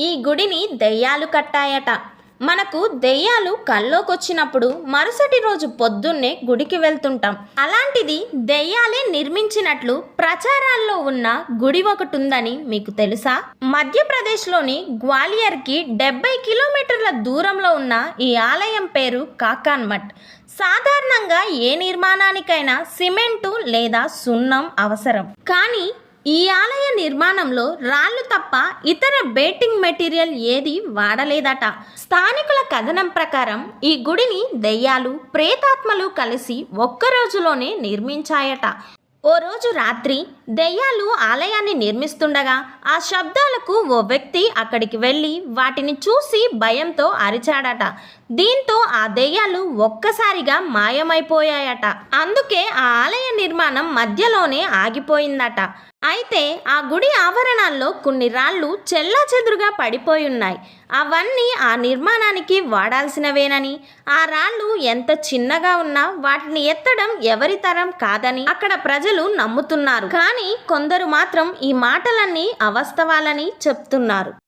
ఈ గుడిని దెయ్యాలు కట్టాయట. మనకు దెయ్యాలు కల్లోకొచ్చినప్పుడు మరుసటి రోజు పొద్దున్నే గుడికి వెళ్తుంటాం. అలాంటిది దెయ్యాలే నిర్మించినట్లు ప్రచారాల్లో ఉన్న గుడి ఒకటి ఉందని మీకు తెలుసా? మధ్యప్రదేశ్లోని గ్వాలియర్కి డెబ్బై కిలోమీటర్ల దూరంలో ఉన్న ఈ ఆలయం పేరు కాకాన్మఠ్. సాధారణంగా ఏ నిర్మాణానికైనా సిమెంటు లేదా సున్నం అవసరం. కానీ ఈ ఆలయ నిర్మాణంలో రాళ్ళు తప్ప ఇతర బేటింగ్ మెటీరియల్ ఏది వాడలేదట. స్థానికుల కథనం ప్రకారం ఈ గుడిని దెయ్యాలు ప్రేతాత్మలు కలిసి ఒక్క రోజులోనే నిర్మించాయట. ఓ రోజు రాత్రి దెయ్యాలు ఆలయాన్ని నిర్మిస్తుండగా ఆ శబ్దాలకు ఓ వ్యక్తి అక్కడికి వెళ్ళి వాటిని చూసి భయంతో అరిచాడట. దీంతో ఆ దెయ్యాలు ఒక్కసారిగా మాయమైపోయాయట. అందుకే ఆ ఆలయ నిర్మాణం మధ్యలోనే ఆగిపోయిందట. అయితే ఆ గుడి ఆవరణాల్లో కొన్ని రాళ్ళు చెల్లాచెదురుగా చెదురుగా పడిపోయున్నాయి. అవన్నీ ఆ నిర్మాణానికి వాడాల్సినవేనని. ఆ రాళ్ళు ఎంత చిన్నగా ఉన్నా వాటిని ఎత్తడం ఎవరి తరం కాదని అక్కడ ప్రజలు నమ్ముతున్నారు. కానీ కొందరు మాత్రం ఈ మాటలన్నీ అవస్తవాలని చెప్తున్నారు.